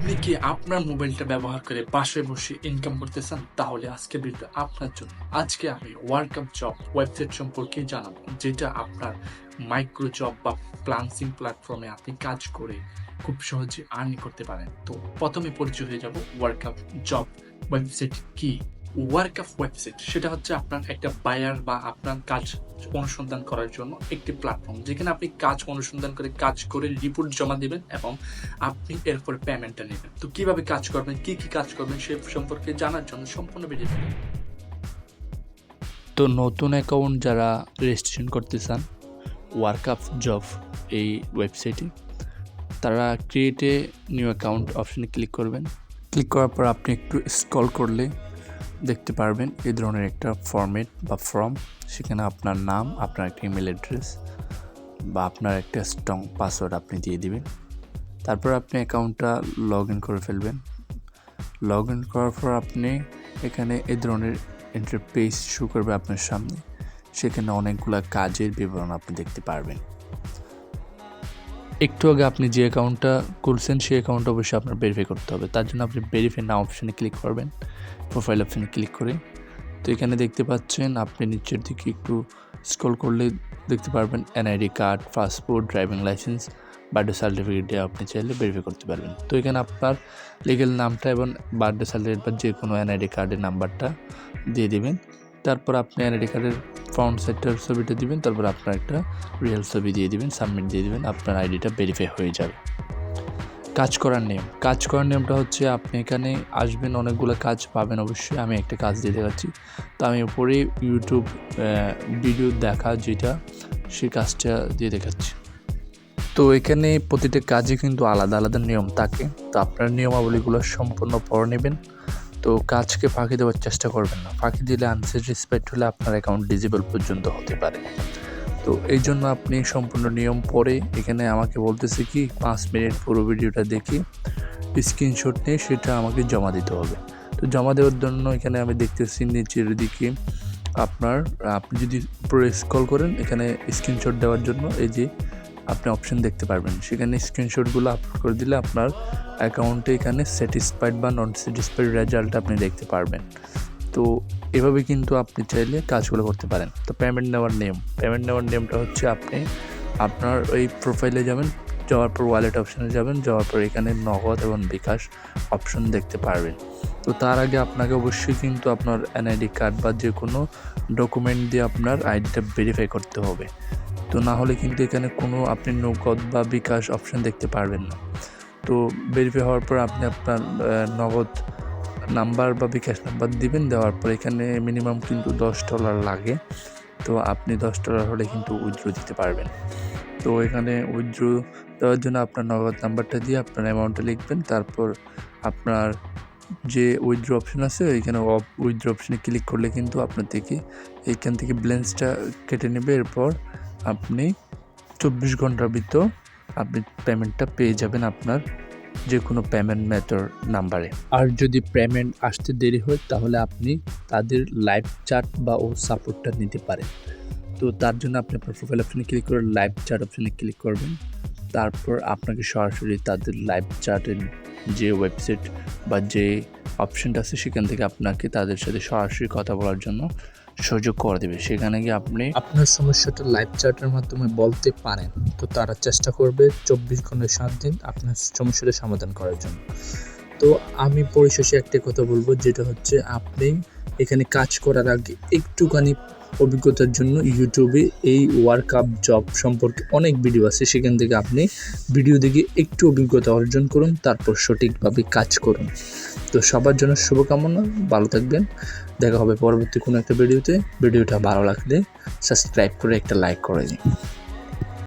আপনি কি আপনার মোবাইলটা ব্যবহার করে পাশে বসে ইনকাম করতে চান তাহলে আজকে ভিডিও আপনার জন্য। আজকে আমি ওয়ার্ক আপ জব ওয়েবসাইট সম্পর্কে জানাব, যেটা আপনার মাইক্রো জব বা প্লান্সিং প্ল্যাটফর্মে আপনি কাজ করে খুব সহজে আর্ন করতে পারেন। তো প্রথমে পরিচয় হয়ে যাব ওয়ার্ক আপ জব ওয়েবসাইট কি? ওয়ার্ক আপ ওয়েবসাইট সেটা হচ্ছে আপনার একটা বায়ার বা আপনার কাজ অনুসন্ধান করার জন্য একটি প্ল্যাটফর্ম যেখানে আপনি কাজ অনুসন্ধান করে কাজ করে রিপোর্ট জমা দিবেন এবং আপনি এরপর পেমেন্টটা নেবেন। তো কীভাবে কাজ করবেন, কি কি কাজ করবেন সে সম্পর্কে জানার জন্য সম্পূর্ণ ভিডিও তো নতুন অ্যাকাউন্ট যারা রেজিস্ট্রেশন করতে চান ওয়ার্ক আপ জব এই ওয়েবসাইটে তারা ক্রিয়েটে নিউ অ্যাকাউন্ট অপশানে ক্লিক করবেন। ক্লিক করার পর আপনি একটু স্ক্রল করলে দেখতে পারবেন এই ধরনের একটা ফরম্যাট বা ফর্ম সেখানে আপনার নাম, আপনার একটা ইমেল অ্যাড্রেস বা আপনার একটা স্ট্রং পাসওয়ার্ড আপনি দিয়ে দিবেন। তারপর আপনি অ্যাকাউন্টটা লগ ইন করে ফেলবেন। লগ ইন করার পর আপনি এখানে এই ধরনের এন্ট্রি ইন্টারপেজ শো করবে আপনার সামনে। সেখানে অনেকগুলা কাজের বিবরণ আপনি দেখতে পারবেন। একটু আগে আপনি যে অ্যাকাউন্টটা খুলছেন, সেই অ্যাকাউন্ট অবশ্যই আপনার ভেরিফাই করতে হবে। তার জন্য আপনি ভেরিফাই না অপশানে ক্লিক করবেন প্রোফাইল অপশানে ক্লিক করে। তো এখানে দেখতে পাচ্ছেন, আপনি নিচের দিকে একটু স্ক্রল করলে দেখতে পারবেন NID card passport driving licence birthday certificate দিয়ে আপনি চাইলে ভেরিফাই করতে পারবেন। তো এখানে আপনার লিগেল নামটা এবং বার্থডে সার্টিফিকেট বা যে কোনো এনআইডি কার্ডের নাম্বারটা দিয়ে দেবেন। তারপর আপনি এনআইডি কার্ডের ফ্রন্ট সাইডটার ছবিটা দিবেন, তারপর আপনার একটা রিয়েল ছবি দিয়ে দিবেন সাবমিট দিয়ে দিবেন, আপনার আইডিটা ভেরিফাই হয়ে যাবে। কাজ করার নিয়ম। কাজ করার নিয়মটা হচ্ছে আপনি এখানে আসবেন, অনেকগুলো কাজ পাবেন অবশ্যই, আমি একটা কাজ দিয়ে দেখাচ্ছি তো আমি উপরে ইউটিউব ভিডিও দেখা যেটা সেই কাজটা দিয়ে দেখাচ্ছি। তো এখানে প্রতিটা কাজে কিন্তু আলাদা আলাদা নিয়ম থাকে। তো আপনার নিয়মাবলীগুলো সম্পূর্ণ পড়ে নেবেন। তো কাজকে ফাঁকি দেওয়ার চেষ্টা করবেন না। ফাঁকি দিলে আনসেটিসফাইড হলে আপনার অ্যাকাউন্ট ডিজেবল পর্যন্ত হতে পারে। তো এই জন্য আপনি সম্পূর্ণ নিয়ম পরে এখানে আমাকে বলতেছে কি, পাঁচ মিনিট পুরো ভিডিওটা দেখি স্ক্রিনশট নিয়ে সেটা আমাকে জমা দিতে হবে। তো জমা দেওয়ার জন্য এখানে আমি দেখতেছি নিচের দিকে আপনার, আপনি যদি পুরো স্কল করেন, এখানে স্ক্রিনশট দেওয়ার জন্য এই যে আপনি অপশন দেখতে পারবেন। সেখানে স্ক্রিনশটগুলো আপলোড করে দিলে আপনার অ্যাকাউন্টে এখানে স্যাটিসফাইড বা নন স্যাটিসফাইড রেজাল্ট আপনি দেখতে পারবেন। তো এভাবে কিন্তু আপনি চাইলে কাজগুলো করতে পারেন। তো পেমেন্ট নেওয়ার নিয়ম। পেমেন্ট নেওয়ার নিয়মটা হচ্ছে আপনি আপনার ওই প্রোফাইলে যাবেন, যাওয়ার পর ওয়ালেট অপশানে যাবেন, যাওয়ার পর এখানে নগদ এবং বিকাশ অপশন দেখতে পারবেন। তো তার আগে আপনাকে অবশ্যই কিন্তু আপনার এনআইডি কার্ড বা যে কোনো ডকুমেন্ট দিয়ে আপনার আইডিটা ভেরিফাই করতে হবে। তো না হলে কিন্তু এখানে কোনো আপনি নগদ বা বিকাশ অপশন দেখতে পারবেন না। তো ভেরিফাই হওয়ার পর আপনি আপনার নগদ নাম্বার বা বিকাশ নাম্বার দিবেন, দেওয়ার পর এখানে মিনিমাম কিন্তু দশ ডলার লাগে। তো আপনি দশ ডলার হলে কিন্তু উইথড্র দিতে পারবেন। তো এখানে উইথড্র দেওয়ার জন্য আপনার নগদ নাম্বারটা দিয়ে আপনার অ্যামাউন্টটা লিখবেন। তারপর আপনার যে উইথড্র অপশন আছে ওইখানে উইথড্র অপশনে ক্লিক করলে কিন্তু আপনার থেকে এইখান থেকে ব্যালেন্সটা কেটে নেবে। এরপর আপনি চব্বিশ ঘণ্টার ভিতর আপনি পেমেন্টটা পেয়ে যাবেন আপনার যে কোনো পেমেন্ট মেথড নাম্বারে আর যদি পেমেন্ট আসতে দেরি হয়, তাহলে আপনি তাদের লাইভ চার্ট বা ও সাপোর্টটা নিতে পারেন। তো তার জন্য আপনি আপনার প্রোফাইল অপশানে ক্লিক করে লাইভ চার্ট অপশানে ক্লিক করবেন। তারপর আপনাকে সরাসরি তাদের লাইভ চার্টের যে ওয়েবসাইট বা যে অপশানটা আছে, সেখান থেকে আপনাকে তাদের সাথে সরাসরি কথা বলার জন্য সুযোগ করে দেবে। সেখানে গিয়ে আপনি আপনার সমস্যাটা লাইভ চ্যাটের মাধ্যমে বলতে পারেন। তো তারা চেষ্টা করবে চব্বিশ ঘণ্টা সাত দিন আপনার সমস্যাটা সমাধান করার জন্য। তো আমি পরিশেষে একটা কথা বলব, যেটা হচ্ছে আপনি এখানে কাজ করার আগে একটুখানি অভিজ্ঞতার জন্য ইউটিউবে এই ওয়ার্ক আপ জব সম্পর্কে অনেক ভিডিও আছে। সেখান থেকে আপনি ভিডিও দেখে একটু অভিজ্ঞতা অর্জন করুন, তারপর সঠিকভাবে কাজ করুন। তো সবার জন্য শুভকামনা, ভালো থাকবেন। দেখা হবে পরবর্তী কোনো একটা ভিডিওতে ভিডিওটা ভালো লাগলে সাবস্ক্রাইব করে একটা লাইক করে দিন।